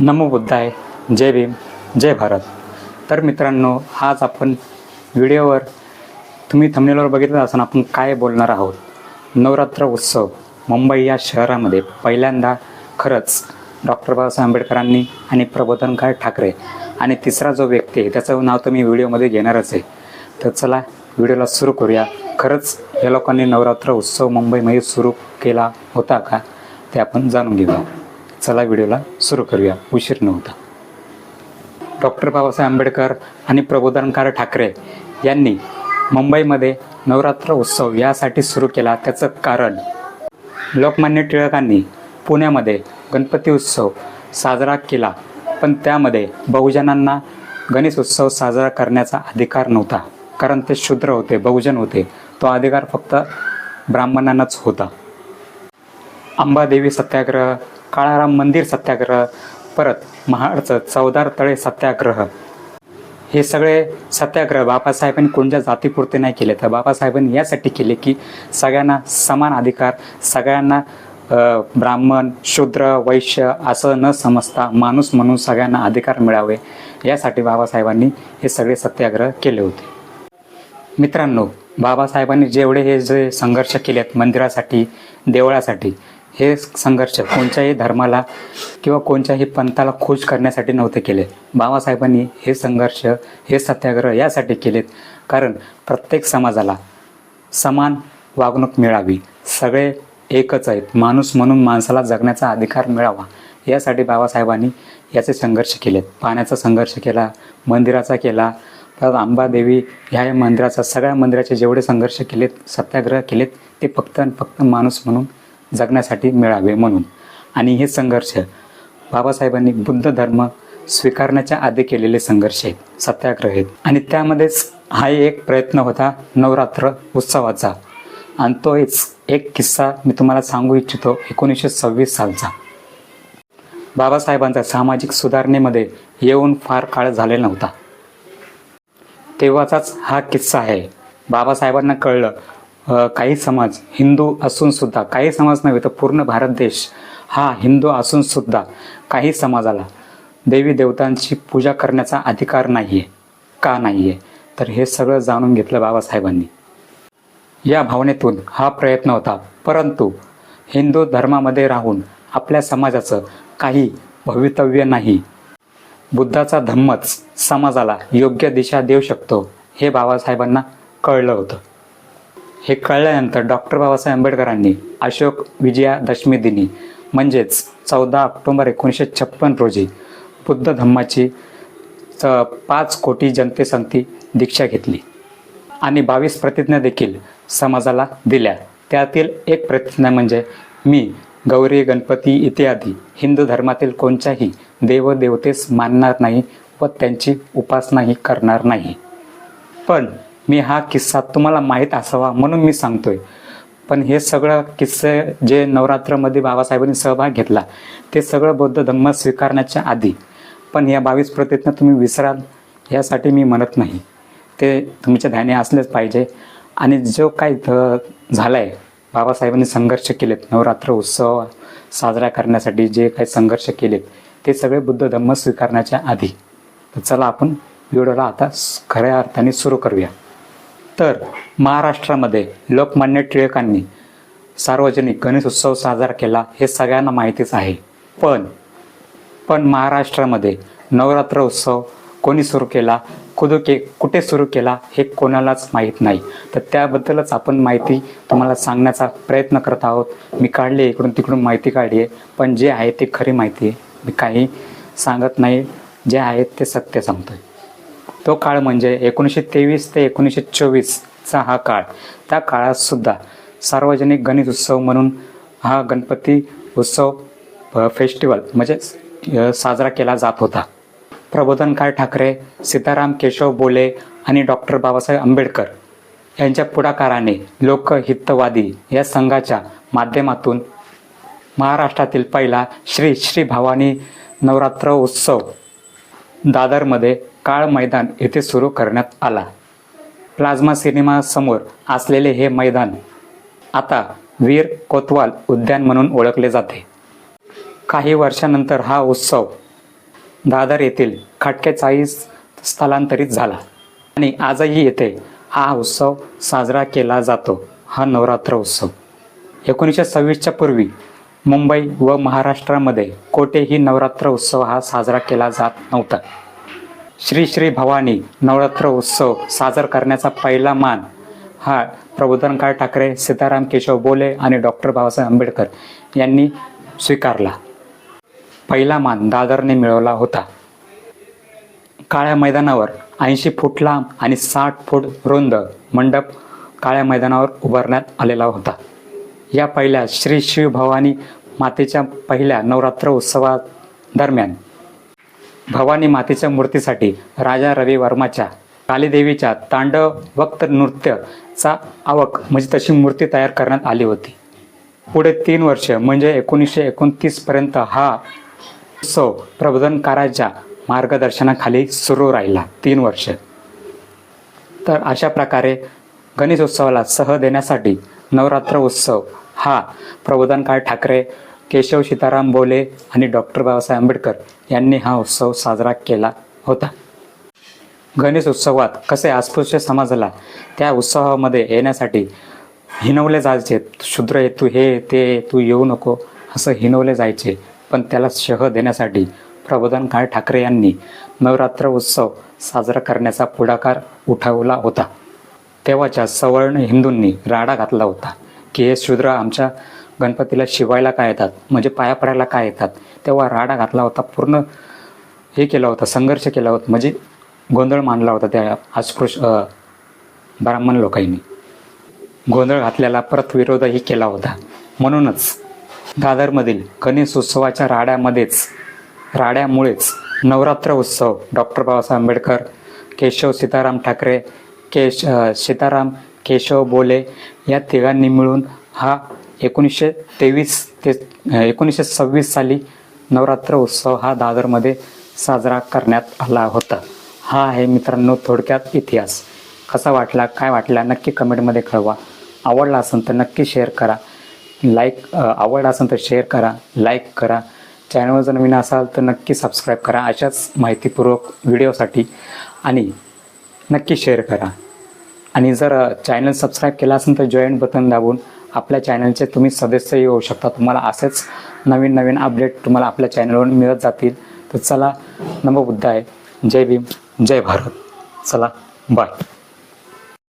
नमो बुद्धाय. जय भीम. जय भारत. तर मित्रांनो आज आपण व्हिडिओवर तुम्ही थंबनेलवर बघितलं असताना आपण काय बोलणार आहोत? नवरात्र उत्सव मुंबई या शहरामध्ये पहिल्यांदा खरंच डॉक्टर बाबासाहेब आंबेडकरांनी आणि प्रबोधनकार ठाकरे आणि तिसरा जो व्यक्ती आहे त्याचं नाव तुम्ही व्हिडिओमध्ये घेणारच आहे. तर चला व्हिडिओला सुरू करूया. खरंच या लोकांनी नवरात्र उत्सव मुंबईमध्ये सुरू केला होता का ते आपण जाणून घेऊया. चला व्हिडिओला सुरू करूया. उशीर नव्हता. डॉक्टर बाबासाहेब आंबेडकर आणि प्रबोधनकार ठाकरे यांनी मुंबईमध्ये नवरात्र उत्सव यासाठी सुरू केला त्याचं कारण. लोकमान्य टिळकांनी पुण्यामध्ये गणपती उत्सव साजरा केला पण त्यामध्ये बहुजनांना गणेश उत्सव साजरा करण्याचा अधिकार नव्हता. कारण ते शूद्र होते बहुजन होते. तो अधिकार फक्त ब्राह्मणांनाच होता. अंबादेवी सत्याग्रह काळाराम मंदिर सत्याग्रह परत महाडचं चौदार तळे सत्याग्रह. हे सगळे सत्याग्रह बाबासाहेबांनी कोणत्या जातीपुरते नाही केले. तर बाबासाहेबांनी यासाठी केले की सगळ्यांना समान अधिकार सगळ्यांना ब्राह्मण शूद्र वैश्य असं न समजता माणूस म्हणून सगळ्यांना अधिकार मिळावे. यासाठी बाबासाहेबांनी हे सगळे सत्याग्रह केले होते. मित्रांनो बाबासाहेबांनी जेवढे हे जे संघर्ष केलेत मंदिरासाठी देवळासाठी हे संघर्ष कोणत्याही धर्माला किंवा कोणत्याही पंथाला खुश करण्यासाठी नव्हते केले. बाबासाहेबांनी हे संघर्ष हे सत्याग्रह यासाठी केलेत. कारण प्रत्येक समाजाला समान वागणूक मिळावी. सगळे एकच आहेत. माणूस म्हणून माणसाला जगण्याचा अधिकार मिळावा. यासाठी बाबासाहेबांनी याचे संघर्ष केलेत. पाण्याचा संघर्ष केला मंदिराचा केला परत अंबादेवी ह्या मंदिराचा सगळ्या मंदिराचे जेवढे संघर्ष केलेत सत्याग्रह केलेत ते फक्त आणि फक्त माणूस म्हणून जगण्यासाठी मिळावे म्हणून. आणि हे संघर्ष बाबासाहेबांनी बुद्ध धर्म स्वीकारण्याच्या आधी केलेले संघर्ष आहेत सत्याग्रह आहेत. आणि त्यामध्येच हा एक प्रयत्न होता नवरात्र उत्सवाचा. आणि तो एक किस्सा मी तुम्हाला सांगू इच्छितो एकोणीसशे सव्वीस सालचा. बाबासाहेबांचा सामाजिक सुधारणेमध्ये येऊन फार काळ झालेला नव्हता. तेव्हाचाच हा किस्सा आहे. बाबासाहेबांना कळलं काही समाज हिंदू असून सुद्धा काही समाज नव्हे तर पूर्ण भारत देश हा हिंदू असून सुद्धा काही समाजाला देवी देवतांची पूजा करण्याचा अधिकार नाही आहे का नाही आहे तर हे सगळं जाणून घेतलं बाबासाहेबांनी. या भावनेतून हा प्रयत्न होता. परंतु हिंदू धर्मामध्ये राहून आपल्या समाजाचं काही भवितव्य नाही. बुद्धाचा धम्मच समाजाला योग्य दिशा देऊ शकतो हे बाबासाहेबांना कळलं होतं. हे कळल्यानंतर डॉक्टर बाबासाहेब आंबेडकरांनी अशोक विजयादशमी दिनी म्हणजेच चौदा ऑक्टोंबर एकोणीसशे छप्पन रोजी बुद्ध धम्माची च पाच कोटी जनतेसंगती दीक्षा घेतली आणि बावीस प्रतिज्ञा देखील समाजाला दिल्या. त्यातील एक प्रतिज्ञा म्हणजे मी गौरी गणपती इत्यादी हिंदू धर्मातील कोणत्याही देवदेवतेस मानणार नाही व त्यांची उपासनाही करणार नाही. पण मी हा किस्सा तुम्हाला माहीत असावा म्हणून मी सांगतोय. पण हे सगळं किस्से जे नवरात्रमध्ये बाबासाहेबांनी सहभाग घेतला ते सगळं बौद्ध धम्म स्वीकारण्याच्या आधी. पण या बावीस प्रतिज्ञा तुम्ही विसराल यासाठी मी म्हणत नाही. ते तुमच्या ध्याने असलेच पाहिजे. आणि जो काही झाला आहे बाबासाहेबांनी संघर्ष केलेत नवरात्र उत्सव साजरा करण्यासाठी जे काही संघर्ष केलेत ते सगळे बुद्ध धम्म स्वीकारण्याच्या आधी. तर चला आपण व्हिडिओला आता खऱ्या अर्थाने सुरू करूया. तर महाराष्ट्रामध्ये लोकमान्य टिळकांनी सार्वजनिक गणेश उत्सव साजरा केला हे सगळ्यांना माहितीच आहे. पण पण महाराष्ट्रामध्ये नवरात्र उत्सव कोणी सुरू केला? कुदू के कुठे सुरू केला? हे कोणालाच माहीत नाही. तर त्याबद्दलच आपण माहिती तुम्हाला सांगण्याचा प्रयत्न करत आहोत. मी काढली आहे, इकडून तिकडून माहिती काढली आहे. पण जे आहे ते खरी माहिती आहे. मी काही सांगत नाही. जे आहे ते सत्य सांगतोय. तो काळ म्हणजे एकोणीसशे तेवीस ते एकोणीसशे चोवीसचा हा काळ. त्या काळात सुद्धा सार्वजनिक गणेश उत्सव म्हणून हा गणपती उत्सव फेस्टिवल म्हणजे साजरा केला जात होता. प्रबोधनकार ठाकरे सीताराम केशव बोले आणि डॉक्टर बाबासाहेब आंबेडकर यांच्या पुढाकाराने लोकहितवादी या संघाच्या माध्यमातून महाराष्ट्रातील पहिला श्री श्री भवानी नवरात्र उत्सव दादरमध्ये काळ मैदान येथे सुरू करण्यात आला. प्लाझ्मा सिनेमा समोर असलेले हे मैदान आता वीर कोतवाल उद्यान म्हणून ओळखले जाते. काही वर्षानंतर हा उत्सव दादर येथील खटके स्थलांतरित झाला आणि आजही येथे हा उत्सव साजरा केला जातो. हा नवरात्र उत्सव. एकोणीसशे सव्वीसच्या पूर्वी मुंबई व महाराष्ट्रामध्ये कोठेही नवरात्र उत्सव हा साजरा केला जात नव्हता. श्री श्री भवानी नवरात्र उत्सव साजरा करण्याचा पहिला मान हा प्रबोधनकार ठाकरे सीताराम केशव बोले आणि डॉक्टर बाबासाहेब आंबेडकर यांनी स्वीकारला. पहिला मान दादरने मिळवला होता. काळ्या मैदानावर ऐंशी फूट लांब आणि साठ फूट रुंद मंडप काळ्या मैदानावर उभारण्यात आलेला होता. या पहिल्या श्री शिव भवानी मातेच्या पहिल्या नवरात्र उत्सवादरम्यान भवानी मातेच्या मूर्तीसाठी राजा रवी वर्माच्या कालीदेवीच्या तांडव वक्त नृत्यचा आवक म्हणजे तशी मूर्ती तयार करण्यात आली होती. पुढे तीन वर्ष म्हणजे एकोणीसशे एकोणतीसपर्यंत हा उत्सव प्रबोधनकाराच्या मार्गदर्शनाखाली सुरू राहिला. तीन वर्ष. तर अशा प्रकारे गणेश उत्सवाला सह देण्यासाठी नवरात्र उत्सव हा प्रबोधनकार ठाकरे केशव सीताराम बोले आणि डॉक्टर बाबासाहेब आंबेडकर यांनी हा उत्सव साजरा केला होता. गणेश उत्सवात कसे अस्पृश्य समाजाला त्या उत्सवामध्ये येण्यासाठी हिनवले जायचे शूद्र हे तू हे ते तू येऊ नको असं हिनवले जायचे पण त्याला शह देण्यासाठी प्रबोधनकार ठाकरे यांनी नवरात्र उत्सव साजरा करण्याचा पुढाकार उठवला होता. तेव्हाच्या सवर्ण हिंदूंनी राडा घातला होता. की हे शूद्र आमच्या गणपतीला शिवायला काय येतात? म्हणजे पाया पडायला काय येतात? तेव्हा राडा घातला होता पूर्ण हे केला होता संघर्ष केला होता म्हणजे गोंधळ मानला होता त्या अस्पृश ब्राह्मण लोकांनी. गोंधळ घातलेला परत विरोधही केला होता. म्हणूनच दादरमधील गणेश उत्सवाच्या राड्यामध्येच राड्यामुळेच नवरात्र उत्सव डॉक्टर बाबासाहेब आंबेडकर केशव सीताराम ठाकरे केश सीताराम केशव बोले या तिघांनी मिळून हा एकोणीसशे तेवीस ते एकोणीसशे सव्वीस साली नवरात्र उत्सव हा दादरमध्ये साजरा करण्यात आला होता. हा आहे मित्रांनो थोडक्यात इतिहास. कसा वाटला काय वाटला नक्की कमेंटमध्ये कळवा. आवडला असेल तर नक्की शेअर करा. लाईक आवडला असेल तर शेअर करा लाईक करा. चॅनलवर जर नवीन असाल तर नक्की सबस्क्राईब करा. अशाच माहितीपूर्वक व्हिडिओसाठी आणि नक्की शेअर करा. आणि जर चॅनल सबस्क्राईब केला असेल तर जॉईन बटन दाबून आपल्या चॅनलचे तुम्ही सदस्यही होऊ शकता. तुम्हाला असेच नवीन नवीन अपडेट तुम्हाला आपल्या चॅनलवर मिळत जातील. तर चला नमो बुद्ध आहे जय भीम. जय भारत. चला बाय